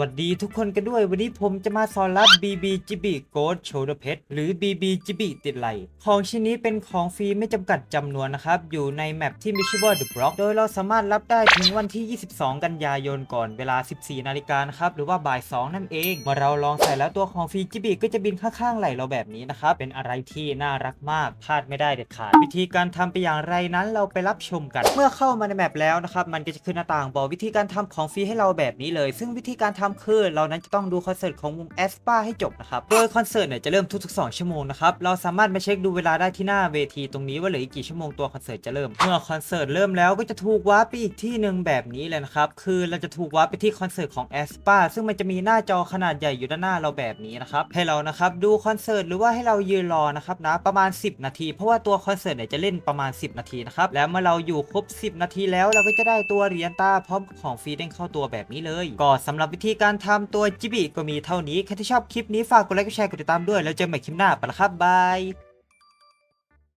วัสดีทุกคนกันด้วย วันนี้ผมจะมาสอนรับ BB g b Gold Shoulder Pet หรือ BB g b ติดไหล ของชิ้นนี้เป็นของฟรีไม่จำกัดจำนวนนะครับ อยู่ในแมปที่มีชื่อว่า The Block โดยเราสามารถรับได้ถึงวันที่ 22 กันยายนก่อนเวลา 14 นาฬิกานะครับ หรือว่าบ่าย 2 นั่นเองเมื่อเราลองใส่แล้วตัวของฟรี g b ก็จะบินข้างๆไหลเราแบบนี้นะครับ เป็นอะไรที่น่ารักมากพลาดไม่ได้เด็ดขาด วิธีการทำเป็นอย่างไรนั้นเราไปรับชมกัน เมื่อเข้ามาในแมปแล้วนะครับมันก็จะขึ้นหน้าต่างบอกวิธีการทำของฟรีให้เราแบบนี้เลย ซึ่งวิธีการทำคือเรานั้นจะต้องดูคอนเสิร์ตของวงแอสปาให้จบนะครับ โดยคอนเสิร์ตเนี่ยจะเริ่มทุกๆ 2 ชั่วโมงนะครับ เราสามารถมาเช็คดูเวลาได้ที่หน้าเวทีตรงนี้ว่าเหลืออีกกี่ชั่วโมงตัวคอนเสิร์ตจะเริ่ม เมื่อคอนเสิร์ตเริ่มแล้วก็จะถูกวาร์ปไปอีกที่หนึ่งแบบนี้เลยนะครับ คือเราจะถูกวาร์ปไปที่คอนเสิร์ตของแอสปาซึ่งมันจะมีหน้าจอขนาดใหญ่อยู่ด้านหน้าเราแบบนี้นะครับให้เรานะครับดูคอนเสิร์ตหรือว่าให้เรายืนรอนะครับนะประมาณ 10 นาที เพราะว่าตัวคอนเสิร์ตเนี่ยจะเล่นประมาณ 10 นาทีนะครับแล้วเมื่อเราอยู่ครบ 10 นาทีแล้วเราก็จะได้ตัวเหรียญตาพร้อมของฟรีเด้งเข้าตัวแบบนี้เลยก็สำหรับวิธีการทำตัวจิบิก็มีเท่านี้ ใครที่ชอบคลิปนี้ฝากกดไลค์กดแชร์กดติดตามด้วย แล้วเจอกันใหม่คลิปหน้าไปละครับบาย